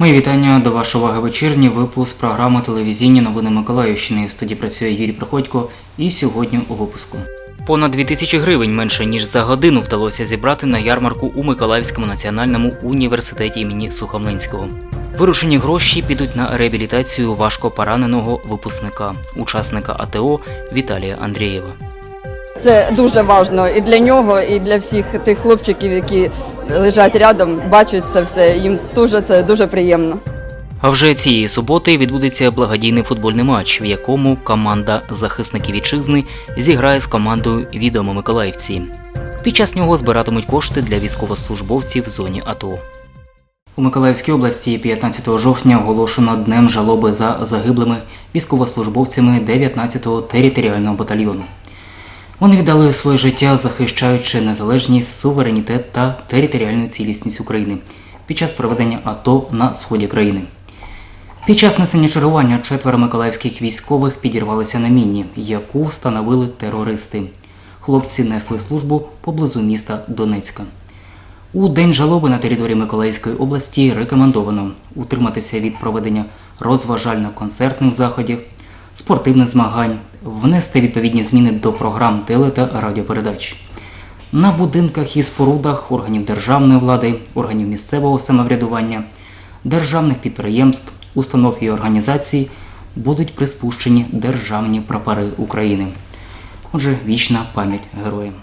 Мої вітання до вашої уваги вечірній випуск програми телевізійні новини Миколаївщини. В студії працює Юрій Приходько. І сьогодні у випуску. Понад 2000 гривень менше ніж за годину вдалося зібрати на ярмарку у Миколаївському національному університеті імені Сухомлинського. Вирушені гроші підуть на реабілітацію важко пораненого випускника, учасника АТО Віталія Андрієва. Це дуже важливо і для нього, і для всіх тих хлопчиків, які лежать рядом, бачать це все. Їм дуже це дуже приємно. А вже цієї суботи відбудеться благодійний футбольний матч, в якому команда захисників вітчизни зіграє з командою відомо Миколаївці. Під час нього збиратимуть кошти для військовослужбовців в зоні АТО. У Миколаївській області 15 жовтня оголошено днем жалоби за загиблими військовослужбовцями 19-го територіального батальйону. Вони віддали своє життя, захищаючи незалежність, суверенітет та територіальну цілісність України під час проведення АТО на сході країни. Під час несення чергування четверо миколаївських військових підірвалися на міні, яку встановили терористи. Хлопці несли службу поблизу міста Донецька. У день жалоби на території Миколаївської області рекомендовано утриматися від проведення розважально-концертних заходів, спортивних змагань, внести відповідні зміни до програм теле та радіопередач. На будинках і спорудах органів державної влади, органів місцевого самоврядування, державних підприємств, установ і організацій будуть приспущені державні прапори України. Отже, вічна пам'ять героям.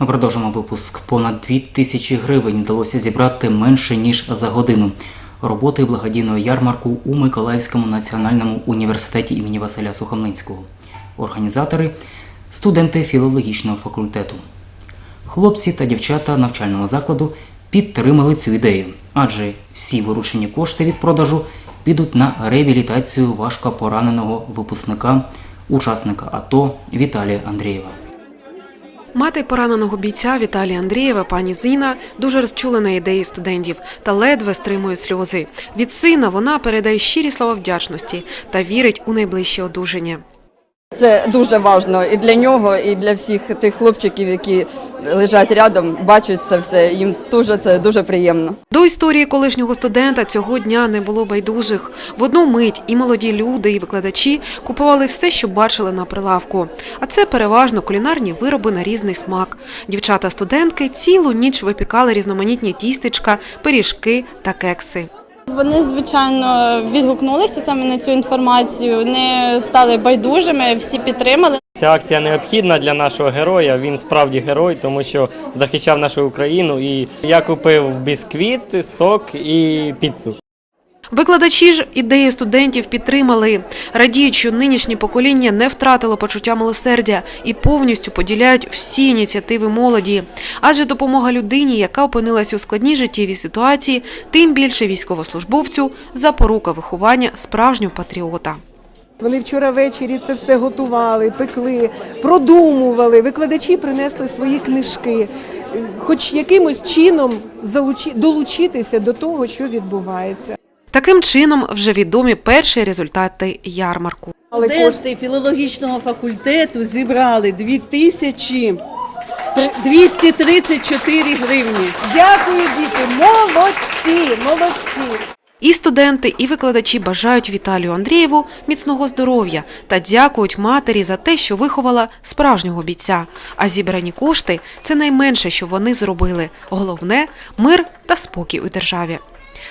Ми продовжимо випуск. Понад 2 тисячі гривень вдалося зібрати менше ніж за годину. Роботи благодійного ярмарку у Миколаївському національному університеті імені Василя Сухомлинського. Організатори студенти філологічного факультету. Хлопці та дівчата навчального закладу підтримали цю ідею, адже всі виручені кошти від продажу підуть на реабілітацію важко пораненого випускника, учасника АТО Віталія Андрієва. Мати пораненого бійця Віталія Андрієва, пані Зіна, дуже розчулена ідеї студентів та ледве стримує сльози. Від сина вона передає щирі слова вдячності та вірить у найближче одужання. Це дуже важливо і для нього, і для всіх тих хлопчиків, які лежать рядом, бачать це все. Їм дуже це дуже приємно. До історії колишнього студента цього дня не було байдужих. В одну мить і молоді люди, і викладачі купували все, що бачили на прилавку. А це переважно кулінарні вироби на різний смак. Дівчата-студентки цілу ніч випікали різноманітні тістечка, пиріжки та кекси. Вони, звичайно, відгукнулися саме на цю інформацію, не стали байдужими, всі підтримали. Ця акція необхідна для нашого героя. Він справді герой, тому що захищав нашу Україну. І я купив бісквіт, сок і піцу. Викладачі ж ідеї студентів підтримали, радіють, що нинішнє покоління не втратило почуття милосердя і повністю поділяють всі ініціативи молоді. Адже допомога людині, яка опинилася у складній життєвій ситуації, тим більше військовослужбовцю запорука виховання справжнього патріота. Вони вчора ввечері це все готували, пекли, продумували. Викладачі принесли свої книжки, хоч якимось чином долучитися до того, що відбувається. Таким чином вже відомі перші результати ярмарку. Студенти філологічного факультету зібрали 2000 234 гривні. дякую, діти, молодці, молодці. І студенти, і викладачі бажають Віталію Андрієву міцного здоров'я та дякують матері за те, що виховала справжнього бійця. А зібрані кошти це найменше, що вони зробили. Головне мир та спокій у державі.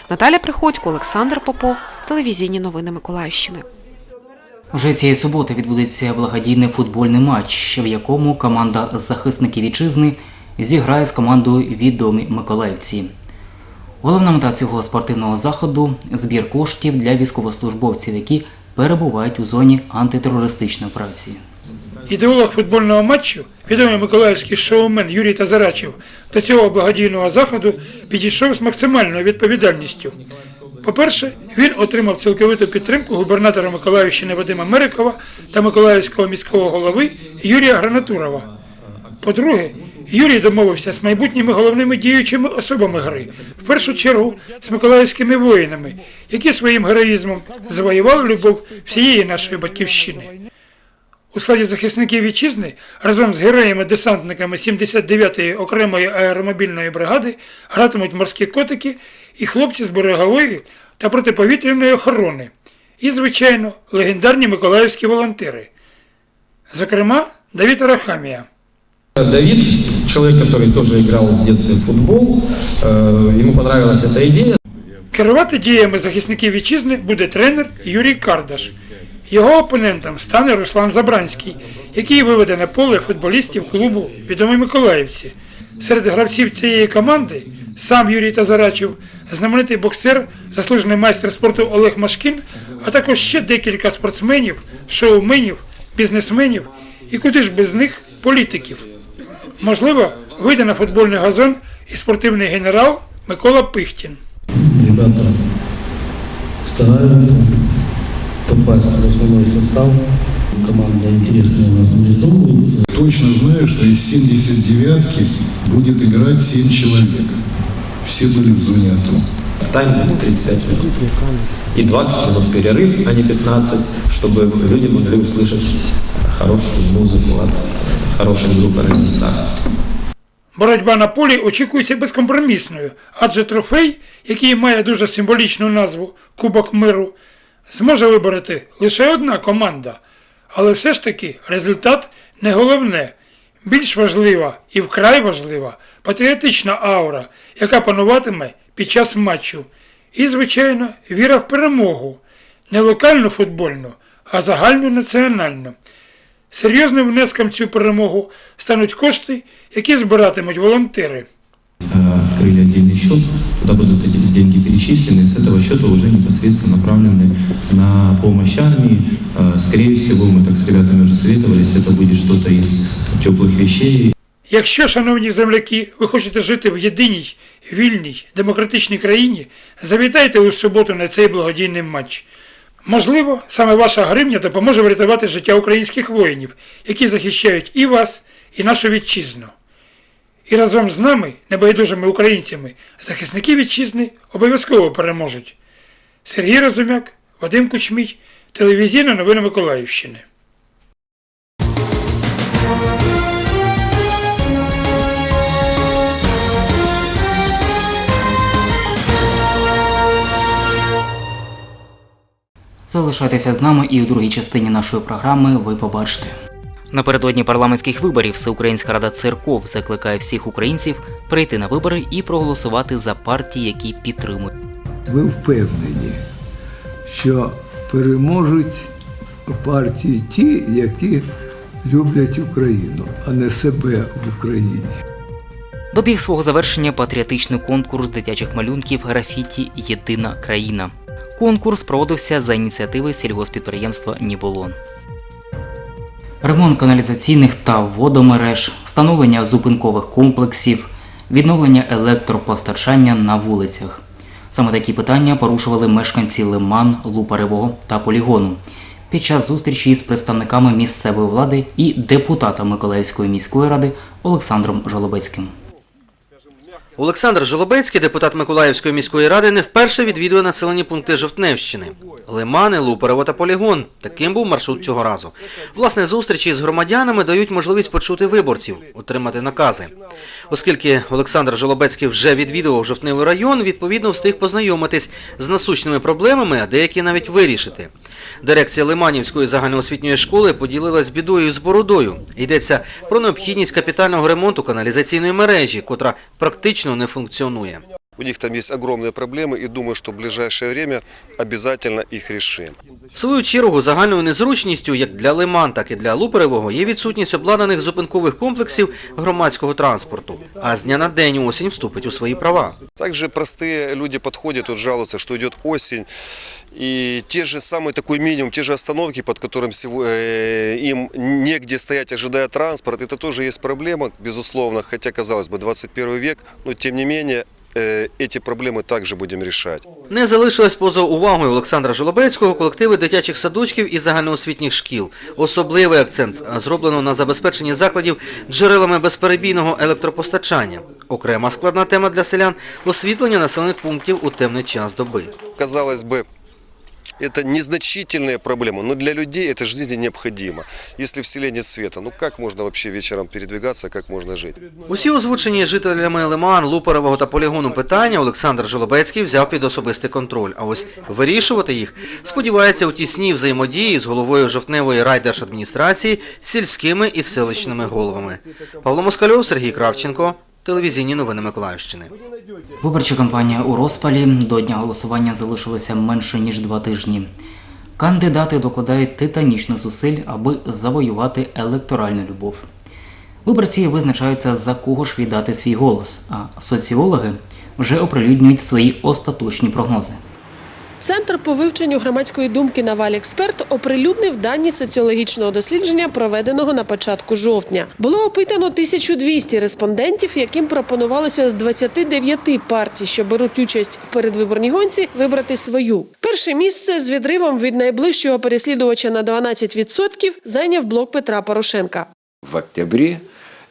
Наталя Приходько, Олександр Попов, телевізійні новини Миколаївщини. Вже цієї суботи відбудеться благодійний футбольний матч, в якому команда захисників вітчизни зіграє з командою відомі Миколаївці. Головна мета цього спортивного заходу збір коштів для військовослужбовців, які перебувають у зоні антитерористичної операції. Ідеолог футбольного матчу, відомий миколаївський шоумен Юрій Тазарачев, до цього благодійного заходу підійшов з максимальною відповідальністю. По-перше, він отримав цілковиту підтримку губернатора Миколаївщини Вадима Мерикова та Миколаївського міського голови Юрія Гранатурова. По-друге, Юрій домовився з майбутніми головними діючими особами гри, в першу чергу з миколаївськими воїнами, які своїм героїзмом завоювали любов всієї нашої батьківщини у складі захисників вітчизни разом з героями-десантниками 79-ї окремої аеромобільної бригади гратимуть морські котики і хлопці з берегової та протиповітряної охорони. І, звичайно, легендарні миколаївські волонтери. Зокрема, Давід Арахамія. Давид, человек, который тоже играл в детстве в футбол, э, ему понравилась эта идея. Керувати діями захисників вітчизни буде тренер Юрій Кардаш. Його опонентом стане Руслан Забранський, який виведе на поле футболістів клубу відомі Миколаївці. Серед гравців цієї команди сам Юрій Тазарачев, знаменитий боксер, заслужений майстер спорту Олег Машкін, а також ще декілька спортсменів, шоуменів, бізнесменів і куди ж без них політиків. Можливо, вийде на футбольний газон і спортивний генерал Микола Пихтін. Ребята стараются попасть в основной состав. Команда интересно у нас образовывается. Точно знаю, что из 79-ки будет играть 7 человек. Все были в зоне АТО. Тайм будет 35 минут. И 20 минут перерыв, а не 15, чтобы люди могли услышать хорошую музыку от хорошей группы Ранний Старс. Боротьба на полі очікується безкомпромісною, адже трофей, який має дуже символічну назву Кубок миру, зможе вибороти лише одна команда. Але все ж таки результат не головне. Більш важлива і вкрай важлива патріотична аура, яка пануватиме під час матчу. І, звичайно, віра в перемогу. Не локальну футбольну, а загальну національну. Серйозним внеском в цю перемогу стануть кошти, які збиратимуть волонтери. Э, Открыли отдельный счет, куда будут эти деньги перечислены. С этого счета уже непосредственно направлены на помощь армии. Э, Скорее всего, мы так с ребятами уже советовались, это будет что-то из теплых вещей, Якщо, шановні земляки, ви хочете жити в єдиній, вільній, демократичній країні, завітайте у суботу на цей благодійний матч. Можливо, саме ваша гривня допоможе врятувати життя українських воїнів, які захищають і вас, і нашу вітчизну. І разом з нами, небайдужими українцями, захисники вітчизни обов'язково переможуть. Сергій Розумяк, Вадим Кучмій, телевізійна новини Миколаївщини. Залишайтеся з нами і у другій частині нашої програми ви побачите. Напередодні парламентських виборів Всеукраїнська рада церков закликає всіх українців прийти на вибори і проголосувати за партії, які підтримують. ви впевнені, що переможуть партії ті, які люблять Україну, а не себе в Україні. Добіг свого завершення патріотичний конкурс дитячих малюнків графіті Єдина країна. Конкурс проводився за ініціативи сільгоспідприємства Ніболон. Ремонт каналізаційних та водомереж, встановлення зупинкових комплексів, відновлення електропостачання на вулицях. Саме такі питання порушували мешканці Лиман, Лупаревого та Полігону під час зустрічі з представниками місцевої влади і депутатом Миколаївської міської ради Олександром Жолобецьким. Олександр Жолобецький, депутат Миколаївської міської ради, не вперше відвідує населені пункти Жовтневщини. Лимани, Луперево та Полігон. Таким був маршрут цього разу. Власне, зустрічі з громадянами дають можливість почути виборців, отримати накази. Оскільки Олександр Жолобецький вже відвідував Жовтневий район, відповідно встиг познайомитись з насущними проблемами, а деякі навіть вирішити. Дирекція Лиманівської загальноосвітньої школи поділилась бідою з бородою. Йдеться про необхідність капітального ремонту каналізаційної мережі, котра практично не функціонує. У них там есть огромные проблемы, и думаю, что в ближайшее время обязательно их решим. В свою чергу загальною незручністю як для Лиман, так і для Луперевого є відсутність обладнаних зупинкових комплексів громадського транспорту. А з дня на день осінь вступить у свої права. Также простые люди подходят, вот жалуются, что идет осень, и те же самый такой минимум, те же остановки, под которым сего- э, им негде стоять, ожидая транспорт, это тоже есть проблема, безусловно, хотя, казалось бы, 21 век, но тем не менее э, эти проблемы также будем решать. Не залишилось поза увагою Олександра Жолобецького колективи дитячих садочків і загальноосвітніх шкіл. Особливий акцент зроблено на забезпеченні закладів джерелами безперебійного електропостачання. Окрема складна тема для селян – освітлення населених пунктів у темний час доби. Казалось бы, это незначительные проблемы, но для людей это жизненно необходимо. Если в селе нет света, ну как можно вообще вечером передвигаться, как можно жить? Усі озвучені жителями Лиман, Лупарового та полігону питання Олександр Жолобецький взяв під особистий контроль. А ось вирішувати їх сподівається у тісній взаємодії з головою жовтневої райдержадміністрації, сільськими і селищними головами. Павло Москальов, Сергій Кравченко, телевізійні новини Миколаївщини. Виборча кампанія у розпалі до дня голосування залишилося менше ніж два тижні. Кандидати докладають титанічних зусиль, аби завоювати електоральну любов. Виборці визначаються за кого ж віддати свій голос, а соціологи вже оприлюднюють свої остаточні прогнози. Центр по вивченню громадської думки Навальексперт оприлюднив дані соціологічного дослідження, проведеного на початку жовтня. Було опитано 1200 респондентів, яким пропонувалося з 29 партій, що беруть участь в передвиборній гонці, вибрати свою. Перше місце з відривом від найближчого переслідувача на 12% зайняв блок Петра Порошенка. В октябре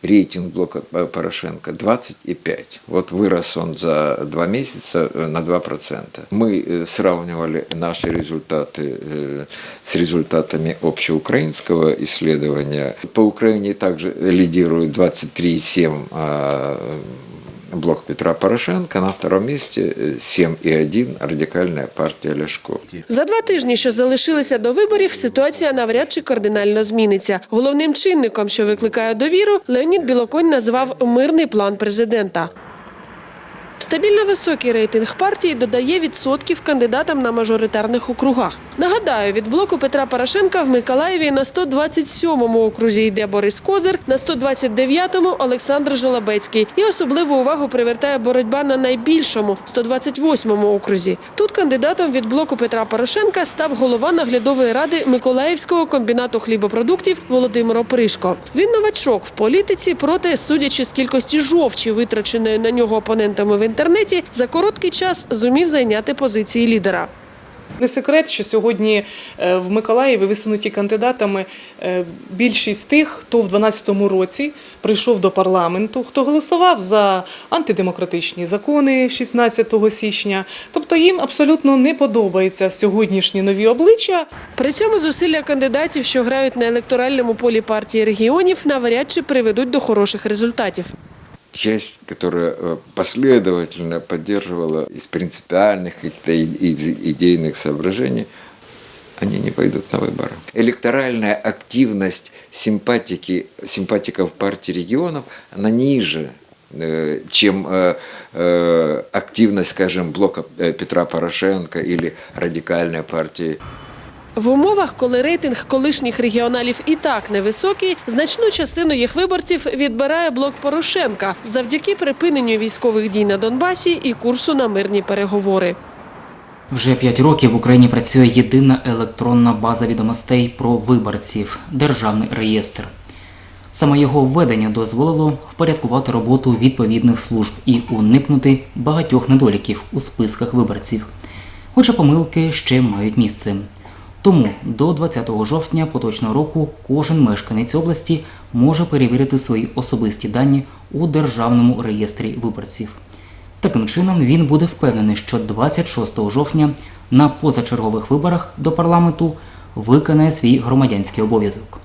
рейтинг блока П- Порошенко 20,5. Вот вырос он за два месяца э, на 2%. Мы э, сравнивали наши результаты э, с результатами общеукраинского исследования. По Украине также лидирует 23,7 а, блок Петра Порошенка На втором місці э, 7,1 радикальна партія Ляшко. За два тижні, що залишилися до виборів, ситуація навряд чи кардинально зміниться. Головним чинником, що викликає довіру, Леонід Білоконь назвав мирний план президента. Стабільно високий рейтинг партії додає відсотків кандидатам на мажоритарних округах. Нагадаю, від блоку Петра Порошенка в Миколаєві на 127-му окрузі йде Борис Козир, на 129-му – Олександр Жолобецький. І особливу увагу привертає боротьба на найбільшому – 128-му окрузі. Тут кандидатом від блоку Петра Порошенка став голова наглядової ради Миколаївського комбінату хлібопродуктів Володимир Опришко. Він новачок в політиці, проте, судячи з кількості жовчі, витраченої на нього опонентами в інтернеті, за короткий час зумів зайняти позиції лідера. Не секрет, що сьогодні е, в Миколаєві висунуті кандидатами е, більшість тих, хто в 2012 році прийшов до парламенту, хто голосував за антидемократичні закони 16 січня. Тобто їм абсолютно не подобаються сьогоднішні нові обличчя. При цьому зусилля кандидатів, що грають на електоральному полі партії регіонів, навряд чи приведуть до хороших результатів. Часть, которая э, последовательно поддерживала из принципиальных, каких-то идейных соображений, они не пойдут на выборы. Электоральная активность симпатики, симпатиков партии регионов, она ниже, э, чем э, активность, скажем, блока Петра Порошенко или радикальной партии В умовах, коли рейтинг колишніх регіоналів і так невисокий, значну частину їх виборців відбирає блок Порошенка завдяки припиненню військових дій на Донбасі і курсу на мирні переговори. Вже 5 років в Україні працює єдина електронна база відомостей про виборців державний реєстр. Саме його введення дозволило впорядкувати роботу відповідних служб і уникнути багатьох недоліків у списках виборців. Хоча помилки ще мають місце. Тому до 20 жовтня поточного року кожен мешканець області може перевірити свої особисті дані у державному реєстрі виборців. Таким чином, він буде впевнений, що 26 жовтня на позачергових виборах до парламенту виконає свій громадянський обов'язок.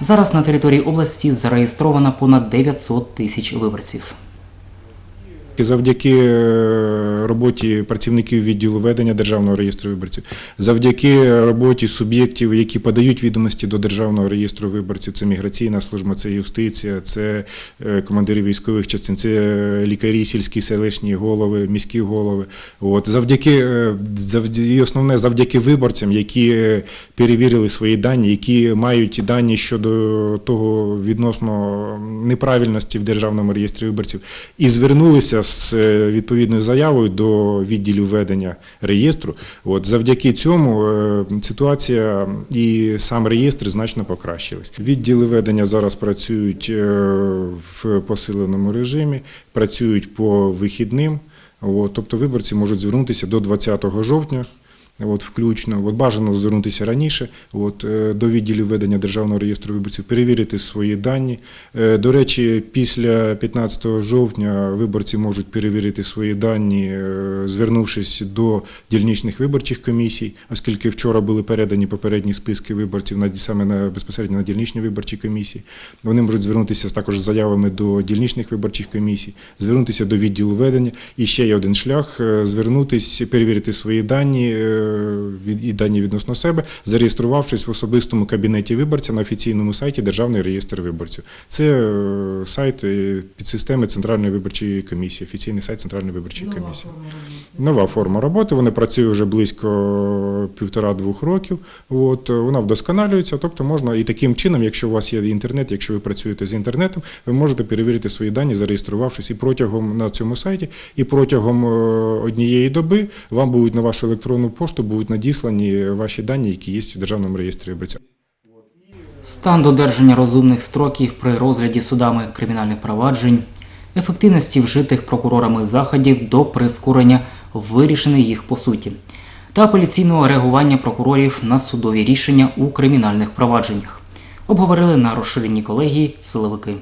Зараз на території області зареєстровано понад 900 тисяч виборців. Завдяки е, роботі працівників відділу ведення державного реєстру виборців, завдяки роботі суб'єктів, які подають відомості до державного реєстру виборців, це міграційна служба, це юстиція, це е, командири військових частин, це лікарі, сільські селищні голови, міські голови. От завдяки е, завдяки основне завдяки виборцям, які е, перевірили свої дані, які мають дані щодо того відносно неправильності в державному реєстрі виборців, і звернулися з е, відповідною заявою до відділів ведення реєстру. От завдяки цьому е, ситуація і сам реєстр значно покращились. Відділи ведення зараз працюють е, в посиленому режимі, працюють по вихідним. От, тобто виборці можуть звернутися до 20 жовтня. От, включно. От, бажано звернутися раніше от, е, до відділів ведення Державного реєстру виборців, перевірити свої дані. Е, До речі, після 15 жовтня виборці можуть перевірити свої дані, е, звернувшись до дільничних виборчих комісій, оскільки вчора були передані попередні списки виборців на саме на безпосередньо на дільничні виборчі комісії. Вони можуть звернутися також з заявами до дільничних виборчих комісій, звернутися до відділу ведення. І ще є один шлях звернутися, перевірити свої дані і дані відносно себе, зареєструвавшись в особистому кабінеті виборця на офіційному сайті Державний реєстр виборців. Це е, сайт е, підсистеми Центральної виборчої комісії, офіційний сайт Центральної виборчої комісії. Нова форма роботи. Вони працюють вже близько півтора-двох років. От вона вдосконалюється. Тобто можна і таким чином, якщо у вас є інтернет, якщо ви працюєте з інтернетом, ви можете перевірити свої дані, зареєструвавшись і протягом на цьому сайті, і протягом е, однієї доби вам будуть на вашу електронну пошту будуть надіслані ваші дані, які є в державному реєстрі виборців. Стан додержання розумних строків при розгляді судами кримінальних проваджень, ефективності вжитих прокурорами заходів до прискорення вирішення їх по суті, та апеляційного реагування прокурорів на судові рішення у кримінальних провадженнях. Обговорили на розширеній колегії силовики.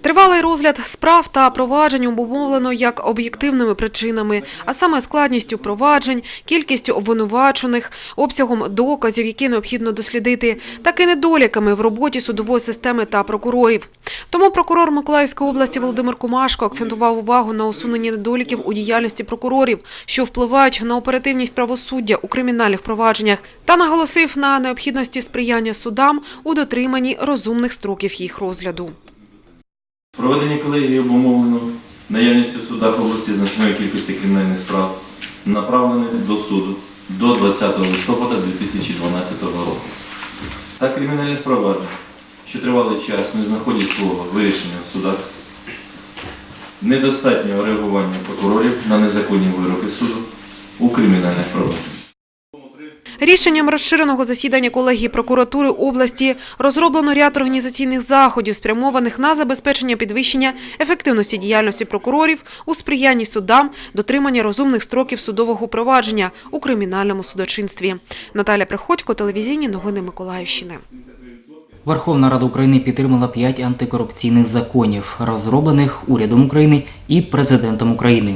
Тривалий розгляд справ та проваджень обумовлено як об'єктивними причинами, а саме складністю проваджень, кількістю обвинувачених, обсягом доказів, які необхідно дослідити, так і недоліками в роботі судової системи та прокурорів. Тому прокурор Миколаївської області Володимир Кумашко акцентував увагу на усуненні недоліків у діяльності прокурорів, що впливають на оперативність правосуддя у кримінальних провадженнях, та наголосив на необхідності сприяння судам у дотриманні розумних строків їх розгляду. Проведення колегії обумовлено наявністю в судах області значної кількості кримінальних справ, направлених до суду до 20 листопада 2012 року. Та кримінальні провадження, що тривалий час не знаходять свого вирішення в судах, недостатнього реагування прокурорів на незаконні вироки суду у кримінальних провадженнях. Рішенням розширеного засідання колегії прокуратури області розроблено ряд організаційних заходів, спрямованих на забезпечення підвищення ефективності діяльності прокурорів у сприянні судам, дотримання розумних строків судового провадження у кримінальному судочинстві. Наталя Приходько, телевізійні новини Миколаївщини. Верховна Рада України підтримала п'ять антикорупційних законів, розроблених урядом України і президентом України.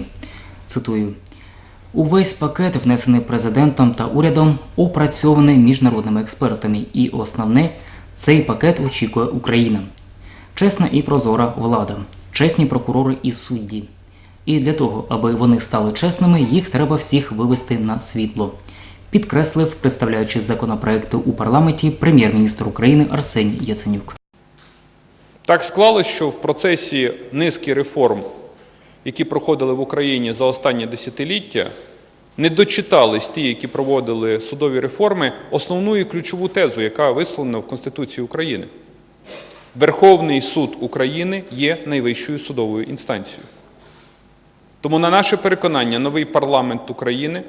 Цитую. Увесь пакет, внесений президентом та урядом, опрацьований міжнародними експертами, і основне цей пакет очікує Україна. Чесна і прозора влада, чесні прокурори і судді. І для того, аби вони стали чесними, їх треба всіх вивести на світло. Підкреслив, представляючи законопроекти у парламенті, прем'єр-міністр України Арсеній Яценюк. Так склалось, що в процесі низки реформ, які проходили в Україні за останні десятиліття, не дочитались ті, які проводили судові реформи, основну і ключову тезу, яка висловлена в Конституції України. Верховний суд України є найвищою судовою інстанцією. Тому, на наше переконання, новий парламент України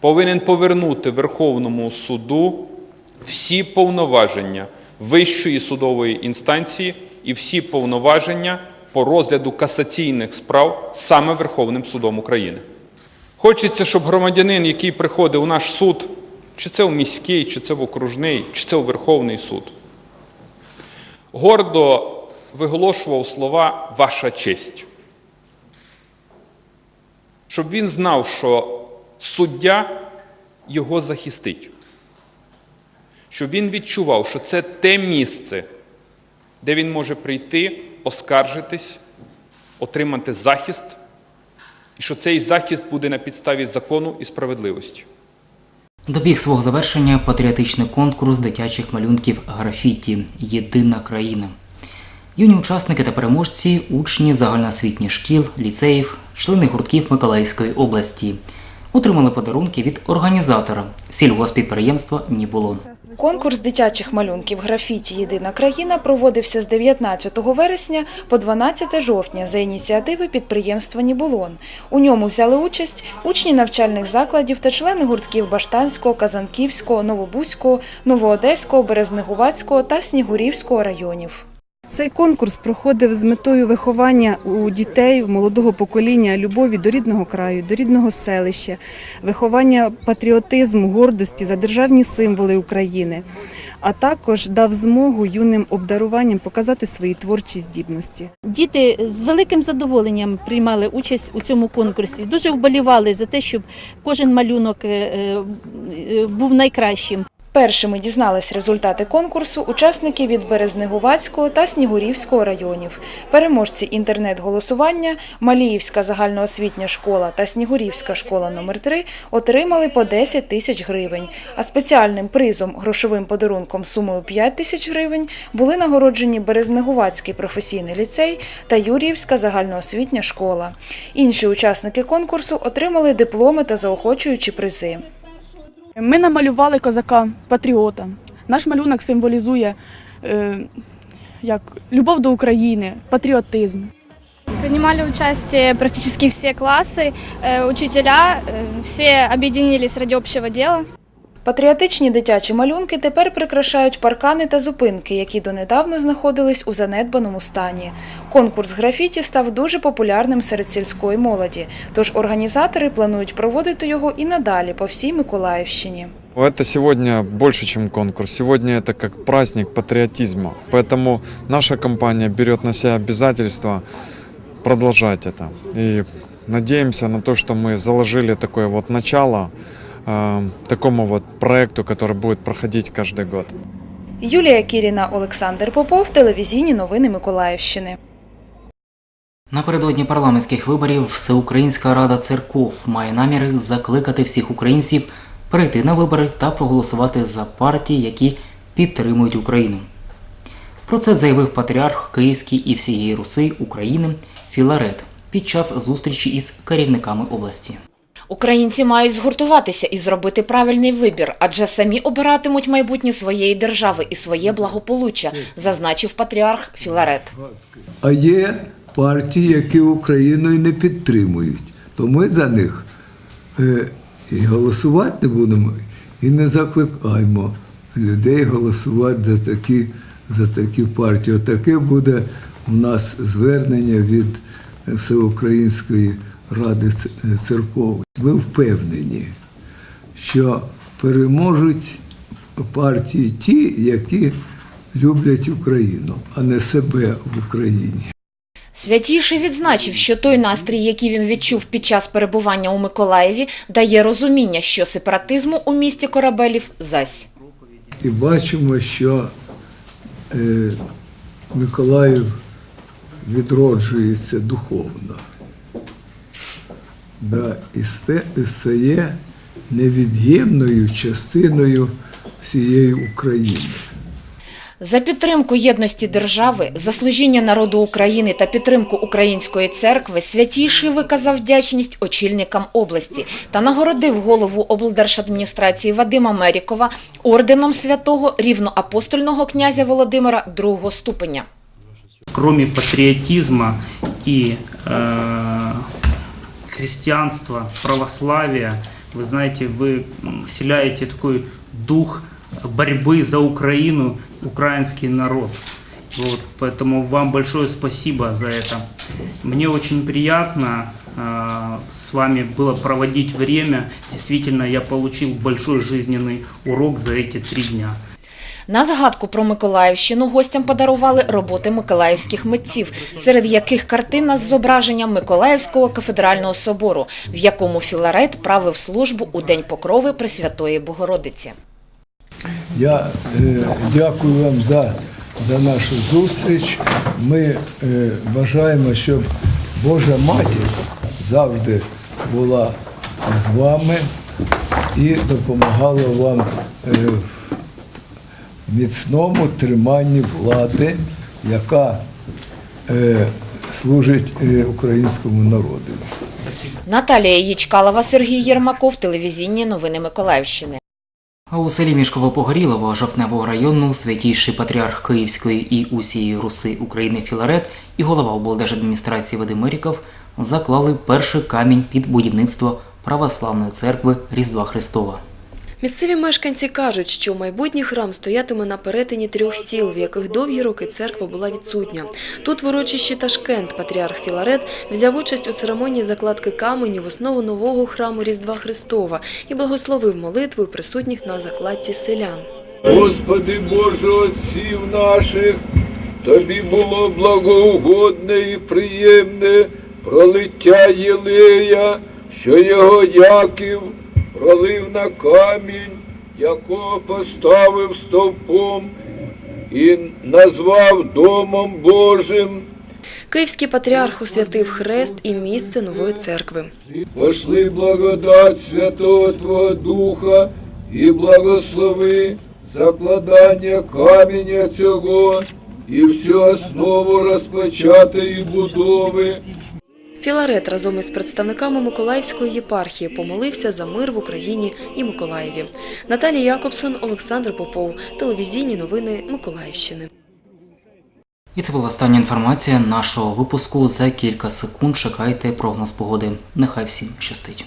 повинен повернути Верховному суду всі повноваження вищої судової інстанції і всі повноваження по розгляду касаційних справ саме Верховним судом України. Хочеться, щоб громадянин, який приходить у наш суд, чи це в міський, чи це в окружний, чи це в Верховний суд, гордо виголошував слова Ваша честь. Щоб він знав, що суддя його захистить. Щоб він відчував, що це те місце, де він може прийти, оскаржитись, отримати захист, і що цей захист буде на підставі закону і справедливості. Добіг свого завершення патріотичний конкурс дитячих малюнків графіті Єдина країна. Юні учасники та переможці учні загальноосвітніх шкіл, ліцеїв, члени гуртків Миколаївської області. Отримали подарунки від організатора сільгоспідприємства Нібулон. Конкурс дитячих малюнків графіті Єдина країна проводився з 19 вересня по 12 жовтня за ініціативи підприємства Нібулон. У ньому взяли участь учні навчальних закладів та члени гуртків Баштанського, Казанківського, Новобузького, Новоодеського, Березнегувацького та Снігурівського районів. Цей конкурс проходив з метою виховання у дітей молодого покоління любові до рідного краю, до рідного селища, виховання патріотизму, гордості за державні символи України, а також дав змогу юним обдаруванням показати свої творчі здібності. Діти з великим задоволенням приймали участь у цьому конкурсі. Дуже вболівали за те, щоб кожен малюнок е, е, був найкращим. Першими дізнались результати конкурсу учасники від Березнегувацького та Снігурівського районів. Переможці інтернет-голосування Маліївська загальноосвітня школа та Снігурівська школа номер 3 отримали по 10 тисяч гривень, а спеціальним призом грошовим подарунком сумою 5 тисяч гривень були нагороджені Березнегувацький професійний ліцей та Юріївська загальноосвітня школа. Інші учасники конкурсу отримали дипломи та заохочуючі призи. Ми намалювали козака патріота. Наш малюнок символізує е, як любов до України, патріотизм. Принимали участие практически все классы, э, учителя, э, все объединились ради общего дела. Патріотичні дитячі малюнки тепер прикрашають паркани та зупинки, які донедавна знаходились у занедбаному стані. Конкурс графіті став дуже популярним серед сільської молоді, тож організатори планують проводити його і надалі по всій Миколаївщині. Это сегодня больше, чем конкурс. Сегодня это как праздник патриотизма. Поэтому наша компания берет на себя обязательство продолжать это. И надеемся на то, что мы заложили такое вот начало э, такому вот проекту, который будет проходить каждый год. Юлія Кіріна, Олександр Попов, телевізійні новини Миколаївщини. Напередодні парламентських виборів Всеукраїнська рада церков має наміри закликати всіх українців прийти на вибори та проголосувати за партії, які підтримують Україну. Про це заявив патріарх Київський і всієї Руси України Філарет під час зустрічі із керівниками області. Українці мають згуртуватися і зробити правильний вибір, адже самі обиратимуть майбутнє своєї держави і своє благополуччя, зазначив патріарх Філарет. А є партії, які Україну і не підтримують, то ми за них е, і голосувати не будемо, і не закликаємо людей голосувати за такі, за такі партії. Отаке буде у нас звернення від Всеукраїнської ради ц- церков. Ми впевнені, що переможуть партії ті, які люблять Україну, а не себе в Україні. Святіший відзначив, що той настрій, який він відчув під час перебування у Миколаєві, дає розуміння, що сепаратизму у місті корабелів зась. І бачимо, що е, Миколаїв відроджується духовно. Да, і стає невід'ємною частиною всієї України. За підтримку єдності держави, за служіння народу України та підтримку української церкви святіший виказав вдячність очільникам області та нагородив голову облдержадміністрації Вадима Мерікова орденом святого рівноапостольного князя Володимира другого ступеня. кроме патриотизма и э, христианства, православия, вы знаете, вы м, вселяете такой дух борьбы за Украину, украинский народ. Вот, поэтому вам большое спасибо за это. Мне очень приятно э, с вами было проводить время. Действительно, я получил большой жизненный урок за эти три дня. На згадку про Миколаївщину гостям подарували роботи миколаївських митців, серед яких картина з зображенням Миколаївського кафедрального собору, в якому Філарет правив службу у День Покрови Пресвятої Богородиці. Я е, дякую вам за, за нашу зустріч. Ми е, бажаємо, щоб Божа Матір завжди була з вами і допомагала вам е, міцному триманні влади, яка е, служить е, українському народу. Наталія Ячкалова, Сергій Єрмаков, телевізійні новини Миколаївщини. А у селі Мішково-Погорілово Жовтневого району святійший патріарх Київської і усієї Руси України Філарет і голова облдержадміністрації Вадим Меріков заклали перший камінь під будівництво православної церкви Різдва Христова. Місцеві мешканці кажуть, що майбутній храм стоятиме на перетині трьох сіл, в яких довгі роки церква була відсутня. Тут в урочищі Ташкент патріарх Філарет взяв участь у церемонії закладки каменю в основу нового храму Різдва Христова і благословив молитвою присутніх на закладці селян. Господи Боже отців наших, тобі було благоугодне і приємне пролиття Єлея, що його Яків пролив на камінь, якого поставив стовпом і назвав Домом Божим. Київський патріарх освятив хрест і місце нової церкви. Пошли благодать Святого Твого Духа і благослови закладання каменя цього і всю основу розпочатої будови. Філарет разом із представниками Миколаївської єпархії помолився за мир в Україні і Миколаєві. Наталія Якобсон, Олександр Попов. Телевізійні новини Миколаївщини. І це була остання інформація нашого випуску. За кілька секунд чекайте прогноз погоди. Нехай всім щастить.